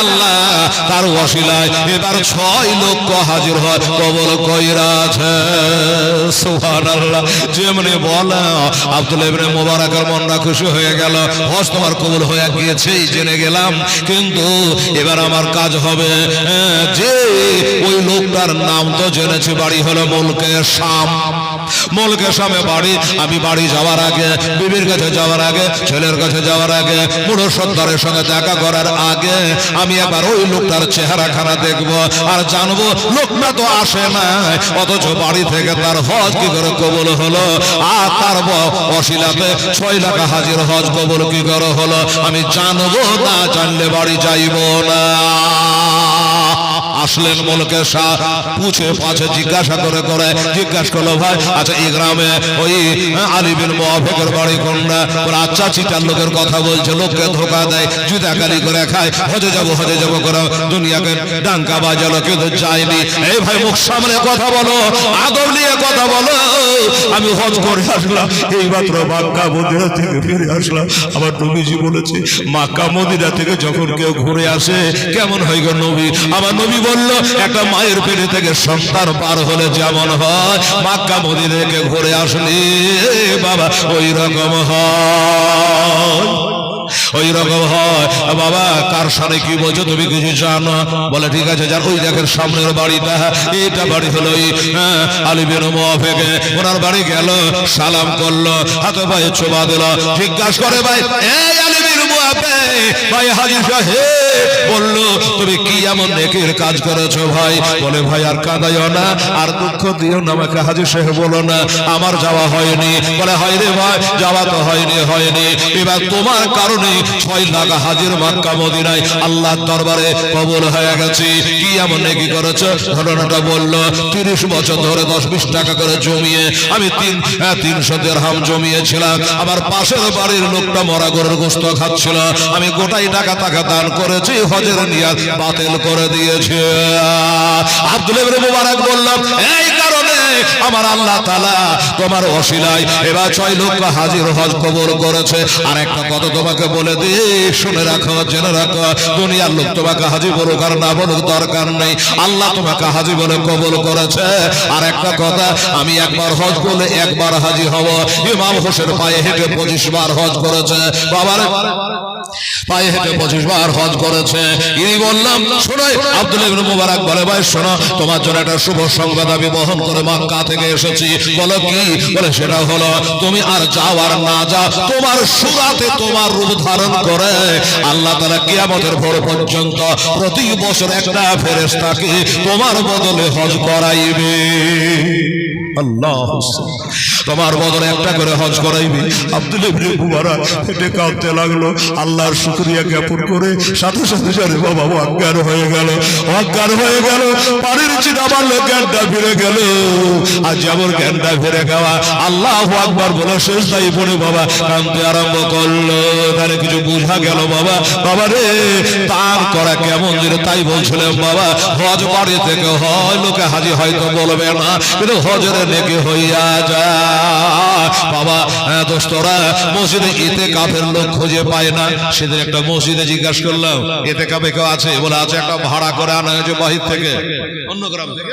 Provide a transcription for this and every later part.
আল্লাহ, তার ওসিলায় এবার ছয় লক্ষ হাজির হয় কবল কইরা আছে। সুহান আল্লাহ যেমনি বলে, আব্দুল ইবনে মোবারকের মনটা খুশি হয়ে গেল। হজ তোমার কবুল হয়ে গিয়েছে জেনে গেলাম। কিন্তু এবার আমার কাজ হবে। যে ওই লোকটার নাম তো জেনেছি, বাড়ি হলো মুলকে শাম। মুলকে শামে বাড়ি, আমি বাড়ি যাওয়ার আগে, বিবির কাছে যাওয়ার আগে, ছেলের কাছে যাওয়ার আগে, বুড়ো সর্দারের সঙ্গে দেখা করার আগে, আমি একবার ওই লোকটার চেহারা খানা দেখব আর জানব লোকটা তো আসে না অথচ বাড়ি থেকে তার হজ কি করে কবল হলো? আর তার অশিলাতে ছয় লাখ হাজির হজ কবল কি করে হলো? আমি জানব না, জানলে বাড়ি যাইব না। আসলেন মলকে শাহ। পুছে পাছে জিজ্ঞাসা করে করে জিজ্ঞাসা করল, ভাই আচ্ছা এই গ্রামে ওই আলিবিন মোয়াফেকের বাড়ি কোনটা? বলে আচ্ছা চিটার লোকের কথা বলছে, লোককে ধোকা দেয় জুতা গালি করে খায়, হজে যাব হজে যাব করে দুনিয়াকে ডাঙ্কা বাজালো, কিন্তু যায়নি। এই ভাই, মুখ সামনে কথা বলো আদব নিয়ে কথা বলো। আমি হজ করে আসলাম এই মাত্র মাক্কা মদিনা থেকে ফিরে আসলাম। আমার নবীজি বলেছে, মাক্কা মদিনা থেকে যখন কেউ ঘুরে আসে, কেমন হয় গো নবী? আমার নবী বলল একটা মায়ের পেটে থেকে সন্তান পার হলে যেমন হয় মাক্কা মদিনা থেকে ঘুরে আসলে বাবা ওই রকম হয়। ওই রকম হয় বাবা কার সাথে কি বলছো তুমি কিছু জানো? বলে ঠিক আছে যার ওই দেখেন সামনের বাড়িটা এটা বাড়ি হলো হ্যাঁ, আলী বিন মুআফিকে। ওনার বাড়ি গেল সালাম করল হাতে পায়ে ছোবা দিল জিজ্ঞাসা করে ভাই কি এমন নেকির করেছ আমার যাওয়া হয়নি। বলে ভাই যাওয়া তো হয়নি হয়নি। এবার তোমার কারণে ছয় হাজির মাক্কা মদিনায় আল্লাহ দরবারে কবুল হয়ে গেছে। কি এমন নেকি করেছ? ঘটনাটা বলল তিরিশ বছর ধরে দশ বিশ টাকা করে জমিয়ে আমি তিন হ্যাঁ, তিনশো দেড়হাম জমিয়েছিলাম। আমার পাশের বাড়ির লোকটা মরা গরুর গোস্ত খাচ্ছিল। আমি গোটাই টাকা টাকা দান করেছি, হজের নিয়াত বাতিল করে দিয়েছে। আব্দুল মুবারক বললাম, এই কারণে আমার আল্লাহ তাআলা তোমার অশিলায় এবার ছয় লক্ষ হাজির হজ কবর করেছে। আর একটা কথা তোমাকে বলে দি শুনে রাখো, জেনে রাখো, দুনিয়ার লোক তোমাকে হাজি বলুক আর না বলুক দরকার নেই। আল্লাহ তোমাকে হাজি বলে কবল করেছে। আর একটা কথা, আমি একবার হজ করলে একবার হাজি হব। ইমাম হোসেন পায়ে হেঁটে পঁচিশ বার হজ করেছে। বাবার পায়ে হেঁটে পঁচিশ বার হজ করেছে। ইনি বললাম শোনাই আব্দুল ইবনে মুবারক বলে ভাই শোনো তোমার জন্য একটা শুভ সংবাদ আমি বহন করে মক্কা থেকে এসেছি। বলো কি? বলে সেটা হলো তুমি আর যাও আর না যাও তোমার সুরাতে তোমার রূপ ধারণ করে। আল্লাহ তাআলা কিয়ামতের ভোর পর্যন্ত প্রতি বছর একটা ফেরেশতাকে তোমার বদলে হজ করাইবে। আল্লাহ তোমার বদলে একটা করে হজ করাইবে। আব্দুল ইবনে মুবারক হেঁটে কাঁদতে লাগল। আল্লাহর শুকরিয়া জ্ঞাপন করে সাথে সাথে সাথে বাবা অজ্ঞান হয়ে গেল, অজ্ঞান হয়ে গেল পানির চিন্তা মারলো জ্ঞানটা ফিরে গেল। আর যেমন জ্ঞানটা ফিরে যাওয়া আল্লাহ আকবার বলে, শেষ তাই পড়ে বাবা, কাঁদতে আরম্ভ করল। তাহলে কিছু বুঝা গেল বাবা বাবা রে, তার করা কেমন যেন তাই বলছিলাম বাবা, হজ বাড়ি থেকে হয়, লোকে হাজি হয়তো বলবে না, কিন্তু হজের নেকি হইয়া যায়। বাবা হ্যাঁ দোস্তরা মসজিদে এতে কাফের লোক খুঁজে পায় না। সেদিন একটা মসজিদে জিজ্ঞাসা করলাম এতে কাপে কেউ আছে? বলে আছে একটা ভাড়া করে আনা হয়েছে বাহির থেকে। অন্য গ্রাম থেকে।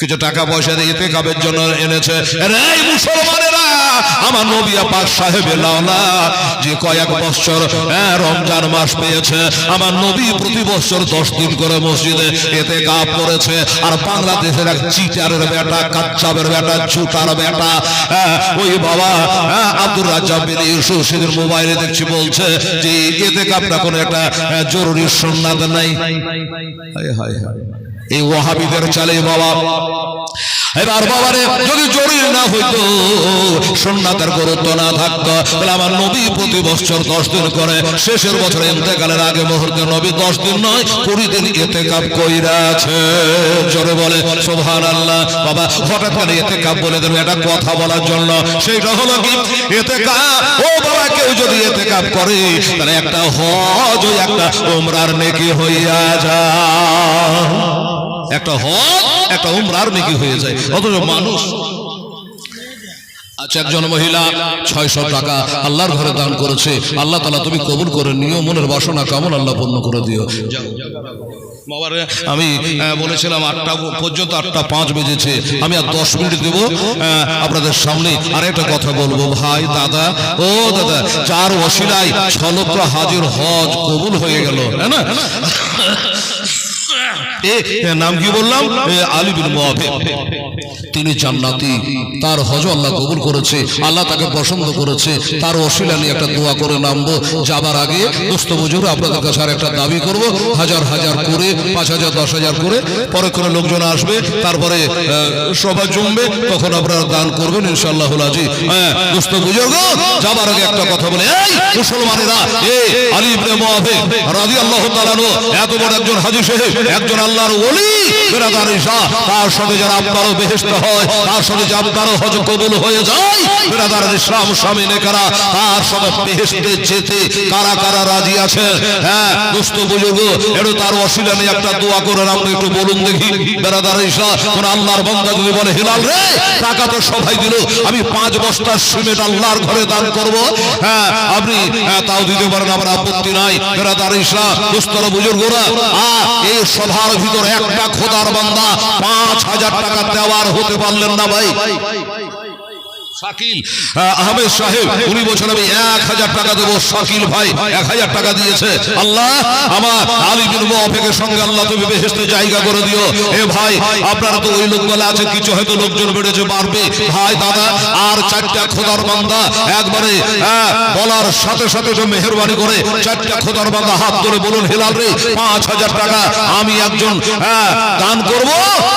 কিছু টাকা পয়সা দিয়ে এতে কাপের জন্য এনেছে। আরে এই মুসলমানেরা আমার নবিয়া পাক সাহেবের লাওলা যে কয়েক বছর রমজান মাস পেয়েছে আমার নবী প্রতি বছর দশ দিন করে মসজিদে এতে কাপ করেছে। আর বাংলাদেশের এক চিটারের বেটা কাচ্চাবের বেটা চুটার বেটা ওই বাবা আব্দুর বিন ইউসুফ সেদিন মোবাইলে দেখছি বলছে যে এতে কাপটা কোনো একটা জরুরি সন্ন্যাদ নাই। হায় হায় হায়। এই ওয়াহাবিদের চালে বাবা। এবার বাবারে যদি জরুরি না হইতো সন্ন্যাতের গুরুত্ব না থাকতো, তাহলে আমার নবী প্রতি বছর দশ দিন করে শেষের বছর ইন্তেকালের আগে মুহূর্তে নবী দশ দিন নয়, কুড়ি দিন এতে কাপ কইরা আছে জোরে বলে সোহান আল্লাহ বাবা, হঠাৎ করে এতে কাপ বলে দেবে একটা কথা বলার জন্য। সেইটা হলো কি? এতে কাপ ও বাবা, কেউ যদি এতে কাপ করে, তাহলে একটা হজ একটা ওমরার নেকি হইয়া যায়। একটা হজ একটা উমরার নেকি হয়ে যায়। অথচ মানুষ আচ্ছা একজন মহিলা ছয়শো টাকা আল্লাহর ঘরে দান করেছে। আল্লাহ তালা তুমি কবুল করে নিও, মনের বাসনা কেমন আল্লাহ পূর্ণ করে দিও। আমি বলেছিলাম আটটা পর্যন্ত আটটা পাঁচ বেজেছে। আমি আর দশ মিনিট দেব। আপনাদের সামনে আর একটা কথা বলব। ভাই, দাদা, ও দাদা চার ওসিলায় ছ লক্ষ হাজির হজ কবুল হয়ে গেল হ্যাঁ নাম কি বললাম? আলী বিন তিনি জান্নাতি, তার হজ আল্লাহ কবুল করেছে, আল্লাহ তাকে পছন্দ করেছে, তার অশিলা নিয়ে একটা দোয়া করে নামবো। যাবার আগে দোস্ত বুঝুর আপনাদের কাছে আর একটা দাবি করব। হাজার হাজার করে, পাঁচ হাজার, দশ হাজার করে, পরে করে লোকজন আসবে, তারপরে সবাই জমবে, তখন আপনারা দান করবেন ইনশাআল্লাহ আজি হ্যাঁ দোস্ত বুজুর্গ যাবার আগে একটা কথা বলে। এই মুসলমানেরা, এ, আলী ইবনে মুআফিক রাদিয়াল্লাহু তাআলা এত বড় একজন হাজী সাহেব একজন আল্লাহর ওলি বেরাদার ঈশা তার সাথে যারা আপনারও বেহেশত হয় তার সাথে যে আপনারও হজ কবুল হয়ে যায় বেরাদার ইসলাম স্বামী নেকারা তার সাথে বেহেশতে যেতে কারা কারা রাজি আছে হ্যাঁ দুস্থ বুজুর্গ একটু তার অশিলা নিয়ে একটা দোয়া করে আপনি একটু বলুন দেখি বেরাদার ঈশা কোন আল্লাহর বান্দা যদি বলে হিলাল রে টাকা তো সবাই দিল আমি পাঁচ বস্তা সিমেন্ট আল্লাহর ঘরে দান করব। হ্যাঁ আপনি হ্যাঁ, তাও দিতে পারেন আমার আপত্তি নাই বেরাদার ঈশা দুস্তর বুজুর্গরা এই সভার ভিতর একটা খোদার বান্দা পাঁচ হাজার টাকা দেওয়ার হতে পারলেন না ভাই। আলী বিন সঙ্গে আল্লাহ একবারে বলার সাথে সাথে মেহরবানি করে, চারটা খোদার বান্দা হাত ধরে বলুন, হেলাল রে, পাঁচ হাজার টাকা আমি একজন দান করব,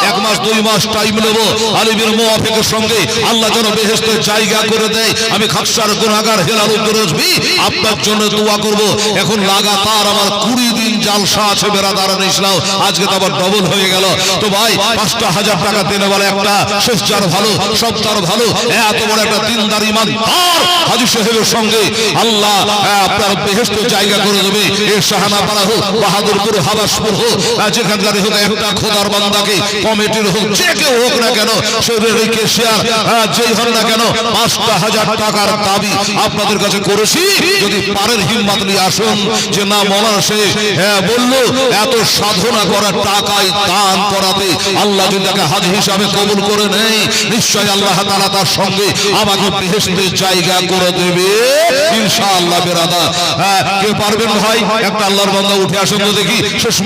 এক মাস, দুই মাস টাইম নেব। আলিবির মুআফিকের সঙ্গে আল্লাহ যেন বেহেশতের জায়গা করে দেয়। আমি খাকসার গুনাহগার হেলাল উদ্দরজবি আপনার জন্য দোয়া করব। এখন লাগাতার আমার কুড়ি দিন জালসা আছে বেরাদারান ইসলাম। আজকে তো আবার ডবল হয়ে গেল। তো ভাই, পাঁচটা হাজার টাকা দিনে বলে একটা চার ভালো, সব ভালো। এত বড় একটা দিনদার ইমান হাজি সাহেবের সঙ্গে আল্লাহ আপনার বেহেস্ত জায়গা করে দেবে। এ শাহানা পাড়া হোক, বাহাদুরপুর, হাবাসপুর হোক যেখানকার হোক একটা খোদার বান্দাকে কমিটির হোক, যে কেউ হোক না কেন শরীরের কেশিয়ার যেই হন না কেন নিয়ে হ্যাঁ কবুল করে নেই নিশ্চয় আল্লাহ তাআলা তার সঙ্গে আমাকে বেহেশতের জায়গা করে দেবে। ইনশাআল্লাহ, বেরাদা। হ্যাঁ কে পারবেন ভাই? একটা আল্লাহর বান্দা উঠে আসুন তো দেখি। শেষ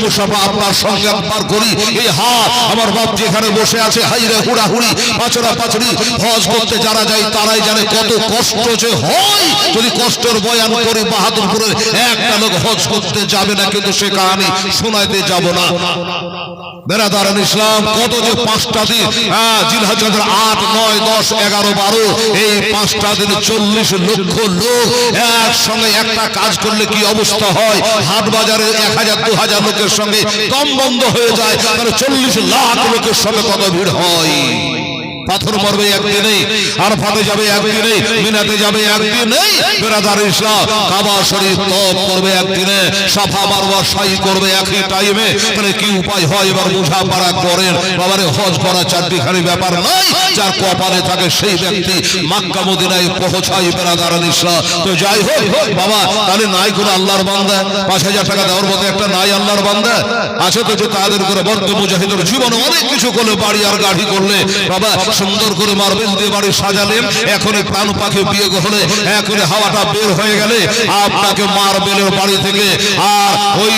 আপনার সঙ্গে একবার করি। এই হাত আমার বাপ যেখানে বসে আছে, হাইরে হুড়াহুড়ি পাচড়া পাচড়ি হজ করতে যারা যায় তারাই জানে কত কষ্ট যে হয়। যদি কষ্টের বয়ান করি বাহাদুরপুরের একটা লোক হজ করতে যাবে না কিন্তু সে কাহানি শোনাইতে যাব না। বেড়াদারান ইসলাম কত যে পাঁচটা দিন হ্যাঁ, জিলহজের আট নয় দশ এগারো বারো এই পাঁচটা দিন চল্লিশ লক্ষ লোক একসঙ্গে একটা কাজ করলে কি অবস্থা হয়? হাট বাজারে এক হাজার দু হাজার লোকের সঙ্গে দম বন্ধ হয়ে যায় তাহলে চল্লিশ লাখ লোকের সঙ্গে কত ভিড় হয়? পাথর মরবে একদিনেই আর ফাতে যাবে একদিনেই মিনাতে যাবে একদিনেই বেরাদার ইসলাম, কাবা শরীফ তপ করবে একদিনে, সাফা মারওয়া সাই করবে একই টাইমে তাহলে কি উপায় হয় এবার বুঝা পারা করেন। বাবারে, হজ করা চারটি খানি ব্যাপার নয়। যার কপালে থাকে সেই ব্যক্তি মাক্কা মদিনায় পৌঁছায় বেরাদার ইসলাম। তো যাই হোক, বাবা, তাহলে নাই কোনো আল্লাহর বান্দা? পাঁচ হাজার টাকা দেওয়ার মতো একটা নাই আল্লাহর বান্দা? আছে তো যে তাদের করে বদ্ধ মুজাহিদের জীবন অনেক কিছু করলে, বাড়ি আর গাড়ি করলে। বাবা সুন্দর করে মার্বেল দিয়ে বাড়ি সাজালেন। এখনই প্রাণ পাখি বিয়ে হলে, এখনই হাওয়াটা বের হয়ে গেলে আপনাকে মার্বেলের বাড়ি থেকে। আর ওই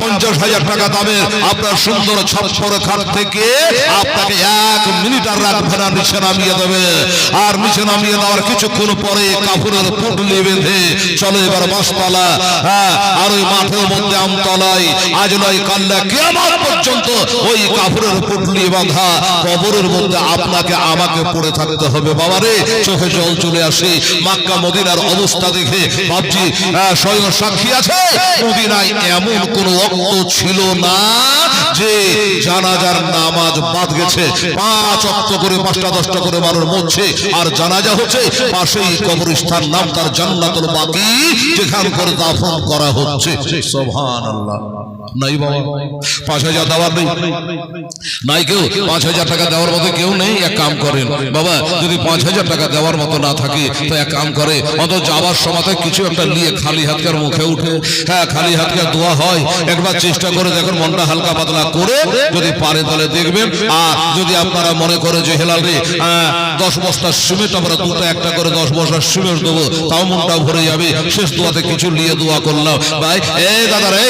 পঞ্চাশ হাজার টাকা দামের আপনার সুন্দর ছপ্পর খাট থেকে আপনাকে এক মিনিট আর রাখবে না নিচে নামিয়ে দেবে। আর নিচে নামিয়ে দেওয়ার কিছুক্ষণ পরে কাপড়ের পুটলি বেঁধে চলো এবার বাসতলা। হ্যাঁ আর ওই মাঠের মধ্যে আমতলায়, আজ নয় কাল্লা কেমন পর্যন্ত ওই কাপড়ের পুটলি বাঁধা কবরের মধ্যে আপনাকে আমাকে পড়ে থাকতে হবে বাবারে। চোখে জল চলে আসে। মাক্কা মদিনার অবস্থা দেখে ভাবছি স্বয়ং সাক্ষী আছে। মদিনায় এমন কোন অক্ত ছিল না যে জানাজার নামাজ বাদ গেছে। পাঁচ অক্ত করে, পাঁচটা, দশটা করে মানুষ মরছে। আর জানাজা হচ্ছে, পাশেই কবরস্থান, নাম তার জান্নাতুল বাকি, যেখান করে দাফন করা হচ্ছে। সোভান আল্লাহ নাই বাবা পাঁচ হাজার দেওয়ার নেই। নাই কেউ। পাঁচ হাজার টাকা দেওয়ার মতো কেউ নেই। এক কাম করেন। বাবা, যদি পাঁচ হাজার টাকা দেওয়ার মতো না থাকে, তো এক কাম করে। অত যাওয়ার সময় কিছু একটা নিয়ে খালি হাতকার মুখে উঠে। হ্যাঁ খালি হাতকে দোয়া হয়। একবার চেষ্টা করে দেখুন, মনটা হালকা পাতলা করে যদি পারে তাহলে দেখবেন। আর যদি আপনারা মনে করে যে, হেলাল রে দশ বস্তা সিমেন্ট আমরা দুটো একটা করে দশ সিমেন্ট দেবো, তাও মনটা ভরে যাবে। শেষ দোয়াতে কিছু নিয়ে দোয়া করলাম। ভাই দাদা রে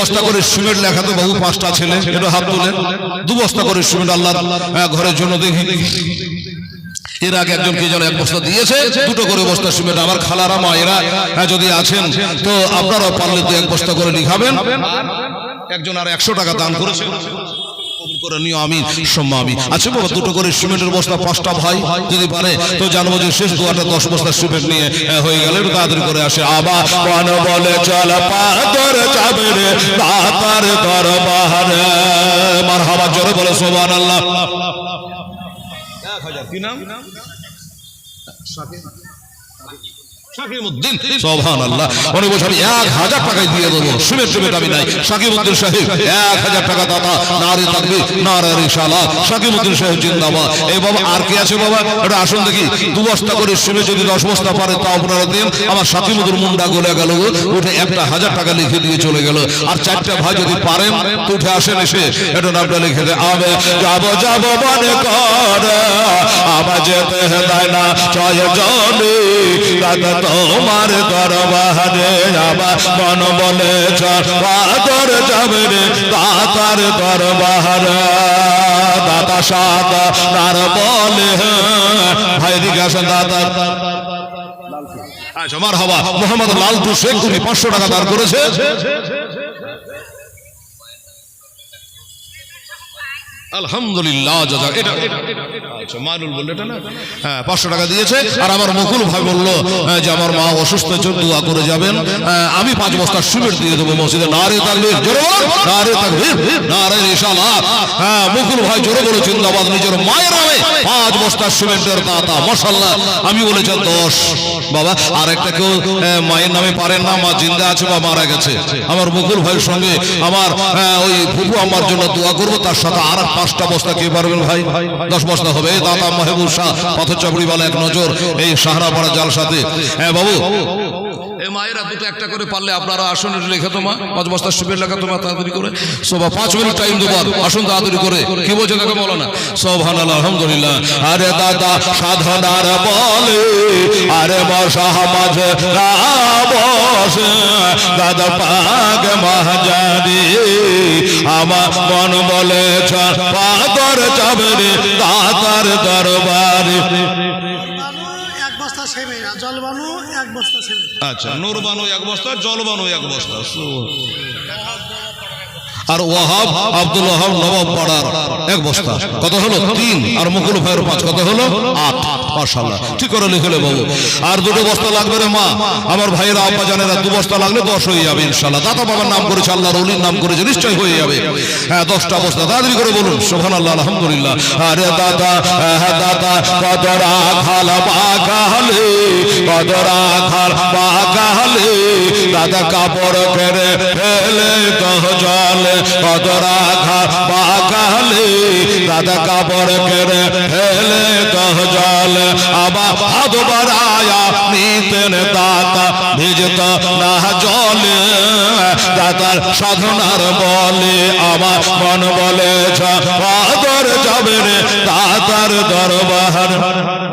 বস্তা করে সিমেন্ট লেখা তো বাবু পাঁচটা ছেলে এটা হাত তুলেন। দু বস্তা করে সিমেন্ট আল্লাহ ঘরের জন্য দেখি এর আগে একজন কে যেন এক বস্তা দিয়েছে দুটো করে বস্তা সিমেন্ট। আমার খালারা মা হ্যাঁ, যদি আছেন তো আপনারাও পারলে তো এক বস্তা করে লিখাবেন একজন আর একশো টাকা দান করেছে। আচ্ছা বাবা দুটো করে সিমেন্টের বস্তা পাঁচটা ভাই যদি পারে তো জানব যে শেষ দুয়াটা দশ বস্তা সিমেন্ট নিয়ে হয়ে গেলে। একটু তাড়াতাড়ি করে আসে। আবার কোন বলে চল পাদর যাবে রে তাতার দরবারে। মার হাবা জোরে বলে সোবান আল্লাহ কি নাম? দিয়ে আমার মুন্ডা গলে গেল উঠে একটা হাজার টাকা লিখে দিয়ে চলে গেল। আর চারটা ভাই যদি পারেন উঠে আসেন এসে। এটা নামটা লিখে দে। আবে, যাব দেয় না তোমার দরবারে মন বলে চাদর যাবে রে দাতার দরবারে দাতা সাদা তার বলে, ভাই দিকে দাতা আচ্ছা হবা, মোহাম্মদ লালটু শেখ উনি পাঁচশো টাকা দান করেছে। পাঁচ বস্তা হ্যাঁ জিন্দাবাদ, নিজের মায়ের পাঁচ সিমেন্টের দাতা আমি দশ। বাবা আর একটা কেউ মায়ের নামে পারেন না, মা জিন্দা আছে বা মারা গেছে। আমার মুকুল ভাইয়ের সঙ্গে আমার ওই ফুপু আমার জন্য দোয়া করব, তার সাথে আর পাঁচটা বস্তা কে পারবেন ভাই? দশ বস্তা হবে। দাদা মাহবুব শাহ পাথর চাপড়িওয়ালা এক নজর এই সাহারা পাড়া জাল সাথে হ্যাঁ বাবু। এ মায়েরা দুটো একটা করে পারলে আপনারা আসুন, একটু লেখা তোমা পাঁচ বস্তা শিবের লেখা তোমার তাড়াতাড়ি করে। সোভা পাঁচ মিনিট টাইম দেবো আসুন তাড়াতাড়ি করে। কি বলছে কাকে বলো না সোভান আলহামদুলিল্লাহ। আরে দাদা, সাধনার বলে, আরে বসা মাঝে বসে। দাদা পাগ মহাজারি আমার মন বলে পাদর যাবে রে দাদার দরবারে। জলবানু এক বস্তা আচ্ছা নূর এক বস্তা জল বানো এক বস্তা। আর ওয়াহাব আব্দুল ওয়াহাব নবাব পাড়ার এক বস্তা। কত হলো? তিন। আর মুকুল ভাইয়ের পাঁচ। কত হলো? আট। মাশাআল্লাহ। ঠিক করে লিখলে বাবু? আর দুটো বস্তা লাগবে রে মা। আমার ভাইয়েরা, আব্বা জানেরা, দু বস্তা লাগলে দশ হয়ে যাবে ইনশাআল্লাহ। দাদা বাবার নাম করেছে আল্লাহর অলির নাম করেছে নিশ্চয় হয়ে যাবে। হ্যাঁ দশটা বস্তা। তাড়াতাড়ি করে বলুন। সোহান আল্লাহ আলহামদুলিল্লাহ। আরে দাদা হ্যাঁ দাদা, কদরা খাল বাগালে, কদরা খাল বাগালে, দাদা কাপড় কেড়ে ফেলে, দহ জলে খাল বাগালে দাদা কাপড় কেড়ে ফেলে দহ জলে। আবার নিতেন দাতা, ভিজত না জলে। দাদার সাধনার বলে আমার মন বলে যাবে রে দাতার দরবার।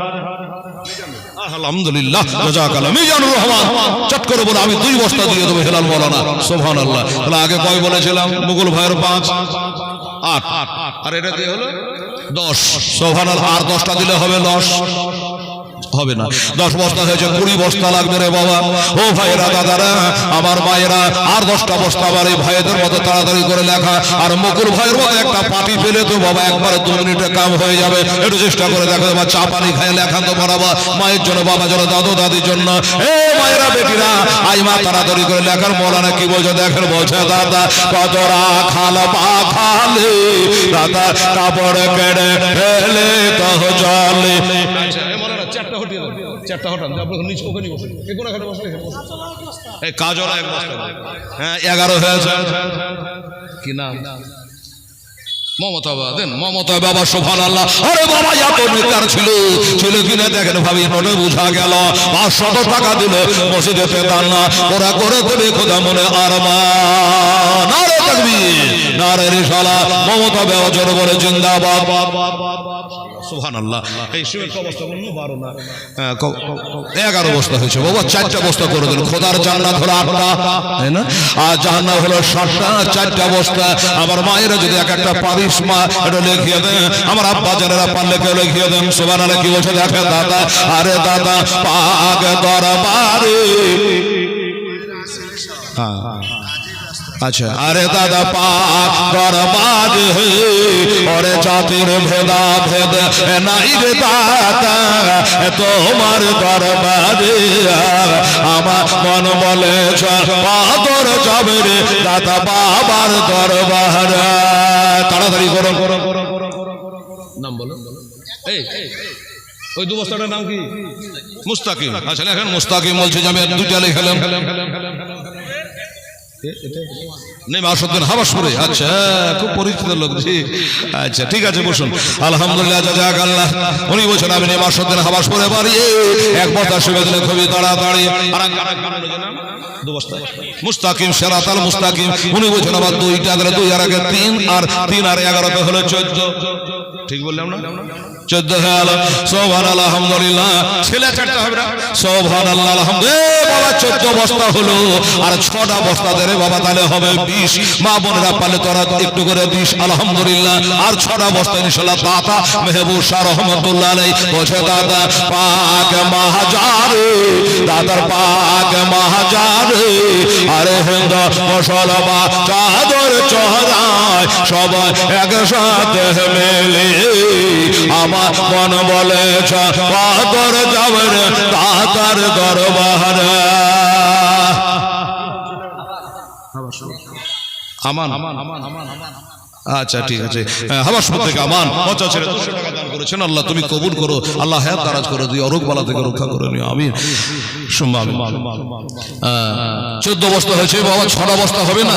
আলহামদুলিল্লাহ জাজাকাল্লাহ মিজানুর রহমান চট করে বলে আমি দুই বস্তা দিয়ে দেবো হেলাল মৌলানা সুবহানাল্লাহ তাহলে আগে কয় বলেছিলাম মুঘল ভাইয়ের পাঁচ আট আর দশ সুবহানাল্লাহ আর দশটা দিলে হবে দশ হবে না। দশ বস্তা হয়েছে কুড়ি বস্তা লাগবে রে বাবা। ও ভাইরা দাদারা আমার মায়েরা আর দশটা বস্তা আবার এই ভাইদের মতো তাড়াতাড়ি করে লেখা। আর মকুর ভাইয়ের মতো একটা পাটি ফেলে তো বাবা একবারে দু মিনিটে কাম হয়ে যাবে। একটু চেষ্টা করে দেখো বা চা পানি খায় লেখান তো বাবা। মায়ের জন্য বাবা জন্য দাদু দাদির জন্য। এ মায়েরা বেটিরা আই মা তাড়াতাড়ি করে লেখার মৌলানা কি বলছে দেখেন বলছে দাদা কতরা খাল পা খালে। দাদা কাপড় কেড়ে ফেলে তো জলে। চারটা হটিয়ে চারটা হঠাৎ আপনার নিচে ওখানে বসে এ কোন এখানে বসে এই কাজলা এক হ্যাঁ এগারো হয়েছে কি নাম? মমতা বাবা দেন। মমতা বাবা সোভান আল্লাহ আরে বাবা এত নেতার ছিল ছিল কিনা দেখেন ভাবি মনে বুঝা গেল। পাঁচশত টাকা দিল মসজিদে পেতাম না। ওরা করে দেবে খোদা মনে আর নারে থাকবি নারে রিসালা। মমতা বাবা জোর বলে জিন্দাবাদ। সুহান আল্লাহ এই ক বস্তা বলল বারো না। হ্যাঁ, এগারো বস্তা হয়েছে। বাবা চারটা বস্তা করে দিল খোদার জান্নাত হলো আটটা তাই না? আর জান্নাত হলো সাতটা চারটা বস্তা। আমার মায়েরা যদি এক একটা পারিস মা এটা লিখিয়ে দেন। আমার আব্বা যারা পারলে কেউ লিখিয়ে দেন। সোবান আলে কি বলছে দেখে দাদা? আরে দাদা পাক দরবারে। হ্যাঁ। আচ্ছা। আরে দাদা হে ওরে জাতির ভেদা ভেদ নাই রে দাদা তোমার দরবারে। আমার মন বলে পাদর যাবে রে দাদা বাবার দরবার। তাড়াতাড়ি করো। নাম বলো। এই ওই দু বস্তাটার নাম কি? মুস্তাকিম। আচ্ছা লেখেন মুস্তাকিম বলছে যে আমি দুটা লেখালাম হাবাসপুরে। আচ্ছা আচ্ছা উনি বলছেন, আমি খুবই বস্তা। মুস্তাকিম সেরাতাল মুস্তাকিম। উনি বলছেন আবার দুইটা দুই আর আগে তিন, আর তিন আর এগারোতে হলো চোদ্দ। ঠিক বললাম না? চোদ্দ সোভান আলহামদুলিল্লাহ। ছেলে চারটা হবে না? সোভান আল্লাহ, আলহামদুলিল্লাহ। চোদ্দ বস্তা হলো। আর ছটা বস্তা দেরে বাবা, তাহলে হবে বিশ। মা বোনেরা পালে তোরা একটু করে দিস। আলহামদুলিল্লাহ। আর ছটা বস্তা ইনশাল্লাহ দাতা মেহবুব শাহ রহমতুল্লাহ আলাই বলছে, দাদা, পাক মাহাজারে দাদার পাক মাহাজারে আরে হিন্দ মুসলমা চাদর চহরায় সবাই একসাথে মেলে। আমার মন বলে চাদর যাবে আমার আমার আমার আমান। আচ্ছা ঠিক আছে। হাবাসপুর থেকে আমান। পঞ্চাশ ছেড়ে দুশো টাকা দান করেছেন। আল্লাহ তুমি কবুল করো। আল্লাহ হ্যাঁ দারাজ করে দিও অরোগ বালা থেকে রক্ষা করে নিও। আমি চোদ্দ বস্তা হয়েছে বাবা ছটা বস্তা হবে না?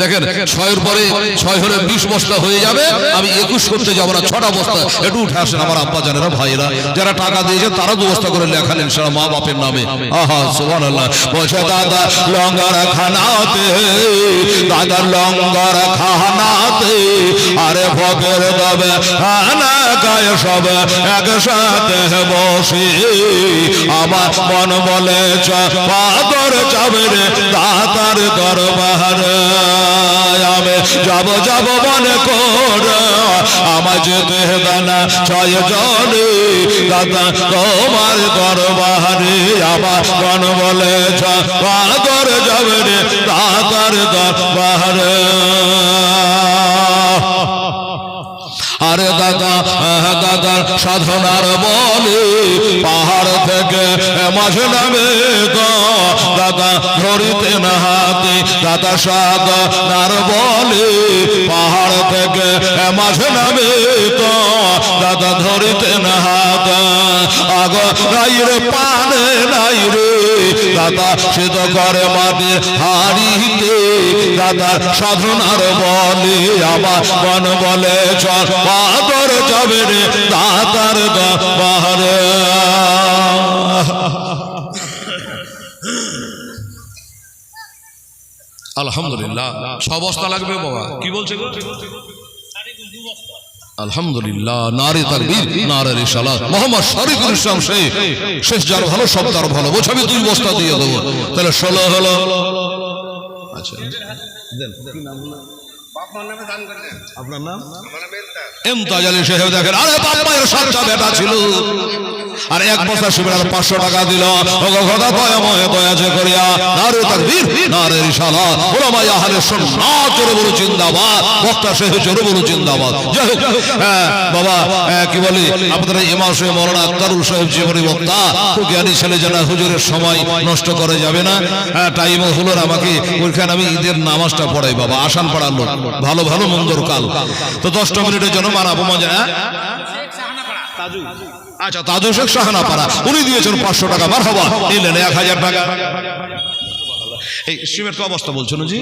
দেখেন ছয়ের পরে ছয় হলে বিশ বস্তা হয়ে যাবে। আমি একুশ করতে যাব না ছটা বস্তা। একটু উঠে আসেন আমার আব্বা জানেরা ভাইরা যারা টাকা দিয়েছে তারা দু বস্তা করে লেখালেন সেটা মা বাপের নামে। আহা সোহান আল্লাহ বলছে দাদা লঙ্গার খানাতে দাদা লঙ্গার খানাতে আরে ভগের দবে খানা গায়ে সব একসাথে বসি। আমার মন বলে পাদর যাবে রে দাতার দরবারে, আমি যাব যাব মনে কর। আমার যেতে দানা ছয় জনে দাদা তোমার দরবারে। আমার মন বলে পাদর যাবে রে দাতার দরবারে। আরে দাদা আহ, দাদা সাধনার বলে পাহাড় থেকে মাঝে নামে দাদা ধরিতে না হাতে দাদা সাধনার বলে পাহাড় থেকে মাঝে নামে দাদা ধরিতে না হাত আগ নাই রে পানে নাই রে। দাদা সে তো করে মাটি হারিতে দাদা সাধনার বলে মন বলে চল পাদর যাবে রে দাদার বাহারে। আলহামদুলিল্লাহ। ছ বস্তা লাগবে বাবা। কি বলছে গো? আলহামদুলিল্লাহ, নারে তাকবীর, নারে রিসালাত। মোহাম্মদ শরীফুল ইসলাম শেখ শেষ যার ভালো, সব তার ভালো। বলছে, আমি দুই বস্তা দিয়ে দেবো। তাহলে ষোলো হলো। আচ্ছা আপনার নাম এমতাজ আলী সাহেব দেখেন আরে সাতটা বেটা ছিল। আর এক আর পাঁচশো টাকা দিল। ওগো দয়াময় দয়া যে করিয়া নারে তাকবীর নারে রিসালাত ওলামা আহলে সুন্নাত জোরে বলো জিন্দাবাদ। বক্তা সাহেব জোরে বলো জিন্দাবাদ। যাই হ্যাঁ, বাবা হ্যাঁ, কি বলি? আপনারা ইমাম সাহেব মৌলানা আক্তারুল সাহেব জীবনী বক্তা। খুব জ্ঞানী ছেলে জানা হুজুরের সময় নষ্ট করে যাবে না। হ্যাঁ, টাইম হলো আমাকে। ওইখানে আমি ঈদের নামাজটা পড়াই বাবা আসান পড়ার লোক। ভালো ভালো মন্দর কাল। তো দশটা মিনিটের জন্য মানাবো মজা হ্যাঁ? আচ্ছা তাজু শেখ সাহানা পাড়া উনি দিয়েছেন পাঁচশো টাকা বার হবা। নিলেন এক হাজার টাকা। এই সিমের ক অবস্থা বলছেন জি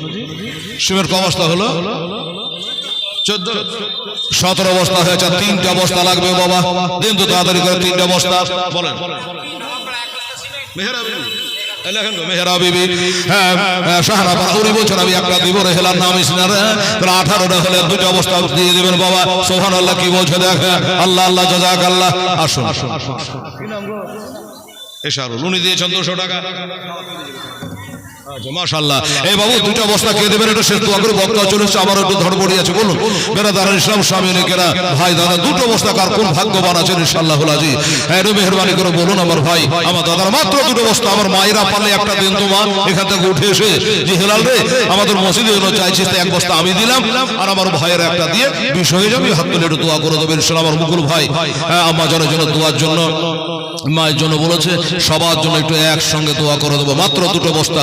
সিমের ক অবস্থা হলো? চোদ্দ সতেরো বস্তা হয়েছে তিনটা বস্তা লাগবে বাবা। দিন তো তাড়াতাড়ি করে তিনটা বস্তা। বলেন। মেহরা বিবি। এই লেখেন মেহরা। হ্যাঁ, হ্যাঁ, হলে দুটো অবস্থা দিয়ে দেবেন বাবা সোহান আল্লাহ কি বলছে দেখ আল্লাহ আল্লাহ জাজাক আল্লাহ আসুন দিয়েছেন দুশো টাকা হ্যাঁ আমাদের মসজিদে জন্য এক বস্তা আমি দিলাম, আর আমার ভাইয়ের একটা দিয়ে বিষ হয়ে হাত তুলে একটু দোয়া করে দেবেন আমার মুকুল ভাই। হ্যাঁ আমার জন্য দোয়ার জন্য, মায়ের জন্য বলেছে, সবার জন্য একটু একসঙ্গে দোয়া করে দেবো, মাত্র দুটো বস্তা।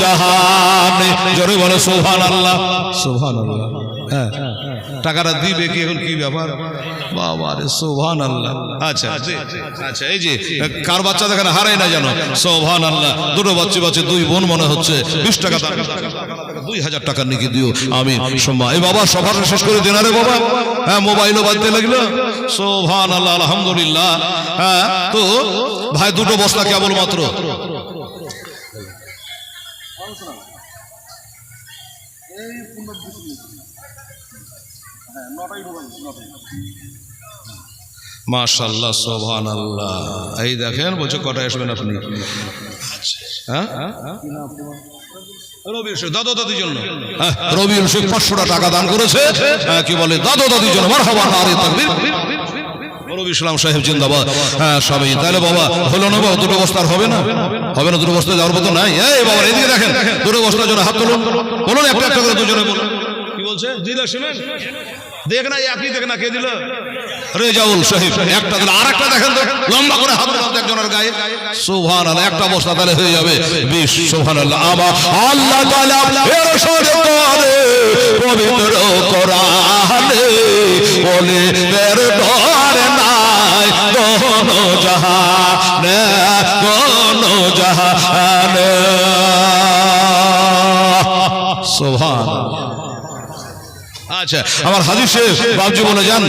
জাহানে। জোরে বলে হ্যাঁ। টাকাটা দিবে কি এখন? কি ব্যাপার? বাবা রে সোভান আল্লাহ আচ্ছা আচ্ছা এই যে কার বাচ্চা দেখেন? হারাই না জানো সোভান আল্লাহ দুটো বাচ্চা বাচ্চা দুই বোন মনে হচ্ছে। বিশ টাকা দুই হাজার টাকার নাকি দিও আমি এই বাবা সফাটা শেষ করে দেন রে বাবা। হ্যাঁ মোবাইলও বাজতে লাগল। সোভান আল্লাহ আলহামদুলিল্লাহ। হ্যাঁ তো ভাই দুটো বস্তা কেবল মাত্র মাশাল্লাহ সোহান আল্লাহ এই দেখেন বলছে কটায় আসবেন আপনি? হ্যাঁ? রবি দাদা দাদির জন্য। রবি পাঁচশোটা টাকা দান করেছে। হ্যাঁ, কি বলে দাদু দাদির জন্য। মার হবা নারী ইসলাম সাহেব জিন্দাবাদ। হ্যাঁ সবাই তাহলে বাবা হলো না বাবা দুটো বস্তার হবে না? হবে না দুটো বস্তা যাওয়ার মতো নাই। এই বাবা এদিকে দেখেন দুটো বস্তার জন্য হাত তুলুন। বলুন একটা একটা করে দুজনে বলুন। কি বলছে? দিল শুনেন? দেখ না একই দেখ না কে দিল? রেজাউল শহীদ একটা দিল আর একটা দেখেন তো লম্বা করে হাত দাও একজনের গায়ে। সুবহান আল্লাহ একটা বস্তা তাহলে হয়ে যাবে। বিশ সুবহান আল্লাহ আমার আল্লাহ তাআলা এর সাথে পবিত্র কোরআনে বলে বের জাহানে কোন জাহানে। আমার হাজির বাবজি বলে যান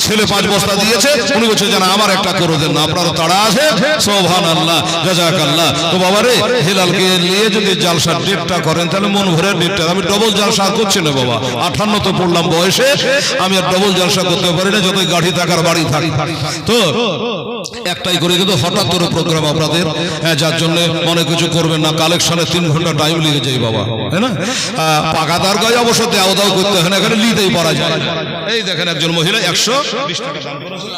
ছেলে পাঁচ বস্তা দিয়েছে উনি বলছে জানা আমার একটা করে দেন না আপনার তাড়া আছে? সোভান আল্লাহ জাজাক আল্লাহ তো বাবা রে হেলালকে নিয়ে যদি জালসা ডেটটা করেন তাহলে মন ভরে ডেটটা আমি ডবল জালসা করছি না বাবা। আঠান্ন তো পড়লাম বয়সে আমি আর ডবল জালসা করতে পারি না যতই গাড়ি থাকার বাড়ি থাকি। তো একটাই করে কিন্তু হঠাৎ করে প্রোগ্রাম আপনাদের হ্যাঁ, যার জন্য মনে কিছু করবেন না কালেকশনে তিন ঘণ্টা টাইম লেগে যায় বাবা তাই না? পাকাদার গায়ে অবশ্য দেওয়া দাও করতে হয় না এখানে নিতেই পারা যায় এই দেখেন একজন মহিলা একশো বিশ টাকা দান করেছে।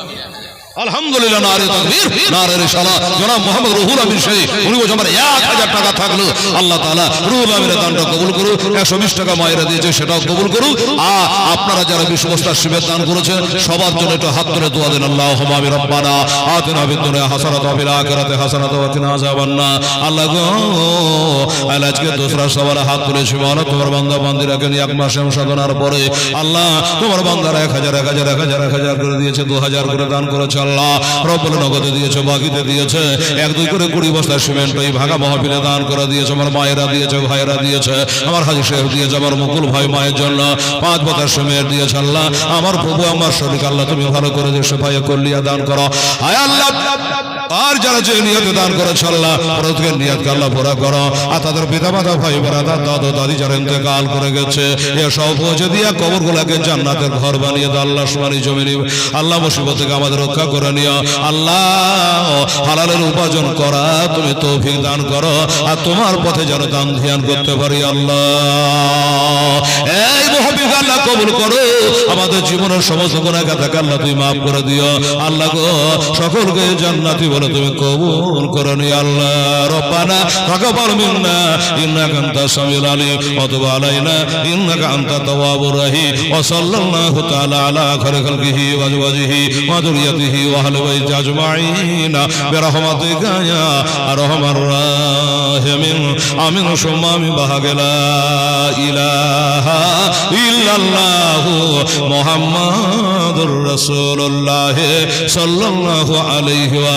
আলহামদুলিল্লাহ, নারে তাকবীর নারে রিসালাত জনাব মোহাম্মদ রুহুল আমিন শেখ উনি আমার এক হাজার টাকা থাকল। আল্লাহ তাআলা রুহুল আমিনের কবুল করুন একশো বিশ টাকা মায়েরা দিয়েছে, সেটাও কবুল করুন আর আপনারা যারা শিবের দান করেছেন, সবার জন্য একটু হাত দোয়া দেন আল্লাহ আমি রব্বানা আতিনা ফিদ দুনিয়া হাসানাত ওয়া ফিল আখিরাতি হাসানাত ওয়া কিনা আল্লাহ গো আজকে দোসরা সবার হাত তোমার বান্দা বান্দিরাকে নিয়ে এক সাধনার পরে আল্লাহ তোমার বান্দারা এক হাজার এক হাজার এক হাজার করে দিয়েছে, দু হাজার করে দান করেছে আল্লাহ রব্বুল নগদে দিয়েছে, বাকিতে দিয়েছে। এক, দুই করে কুড়ি বস্তা সিমেন্ট এই ভাগা মহাপিলে দান করে দিয়েছে, আমার মায়েরা দিয়েছে, ভাইয়েরা দিয়েছে, আমার হাজি সাহেব দিয়েছে, আমার মুকুল ভাই মায়ের জন্য পাঁচ বস্তা সিমেন্ট দিয়েছে, আল্লাহ, আমার প্রভু, আমার শরীর, আল্লাহ, তুমি ভালো করে যে ভাই করলিয়া দান করো। আয় আল্লাহ! আর যারা যে নিয়তে দান করেছে আল্লাহ, প্রত্যেকের নিয়তকে আল্লাহ পুরা করো। আর তাদের পিতা মাতা ভাই বেড়াদার দাদু, দাদি যারা ইন্তেকাল করে গেছে এসব পৌঁছে দিয়ে কবর গুলাকে জান্নাতের ঘর বানিয়ে দাও, আল্লাহ সমানি জমিনি। আল্লাহ মুসিবত থেকে আমাদের রক্ষা করে নিও। আল্লাহ হালালের উপার্জন করা, তুমি তৌফিক দান করো। আর তোমার পথে যেন দান ধ্যান করতে পারি আল্লাহ। আল্লাহ কবুল করো। আমাদের জীবনের সমস্ত গুণাগাতাকে আল্লাহ তুমি মাফ করে দিও। আল্লাহ সকলকে জান্নাতি বলে তুমি কবুল করে নি আল্লাহ। রব্বানা তাকাব্বাল মিন্না, ইন্নাকা আনতাস সামিউল আলিম। ওয়া আলাইনা, ইন্নাকা আনতাত তাওয়াবুর রহিম। ওয়া সাল্লাল্লাহু তাআলা আলা খায়রি খালকিহি ওয়া আজওয়াজিহি ওয়া যুররিয়াতিহি ওয়া আহলি বাইতি আজমাইন। বিরহমাতিকা ইয়া আরহামার রাহিমিন। আমিন, সুম্মা আমিন বাহাগলা ইলাহা ইল্লাল্লাহু মুহাম্মাদুর রাসূলুল্লাহ সাল্লাল্লাহু আলাইহি ওয়া